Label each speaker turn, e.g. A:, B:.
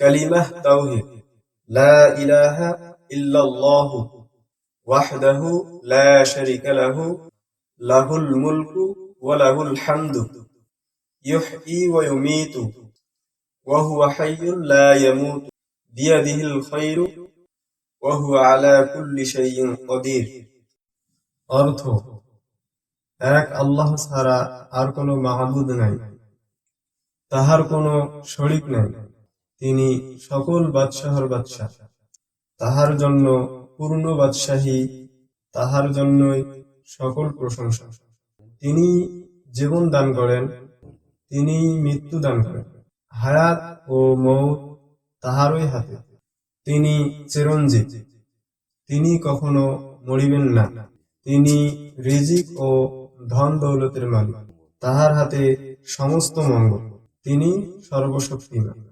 A: কালিমাহ তাওহীদ লা ইলাহা ইল্লাল্লাহু ওয়াহদাহু লা শারীকা লাহু লাহুল মুলকু ওয়া লাহুল হামদু ইউহয়ী ওয়া ইউমীতু ওয়া হুয়া হাইয়্যুন লা ইয়ামুতু বিয়াদিহিল খায়রু ওয়া হুয়া আলা কুল্লি শাইইন কাদির অর্থ এক আল্লাহ ছাড়া আর কোনো মাহবুদ নাই, তাহার কোনো শরিক নাই। তিনি সকল বাদশাহর বাদশাহ। তাহার জন্য পূর্ণ বাদশাহী, তাহার জন্যই সকল প্রশংসা। তিনি জীবন দান করেন, তিনি মৃত্যু দান করেন। হায়াত ও মৌত তাহারই হাতে। তিনি চিরঞ্জীব। তিনি কখনো মরিবেন না। তিনি রিজিক ও ধন দৌলতের মালিক। তাহার হাতে সমস্ত মঙ্গল। তিনি সর্বশক্তিমান।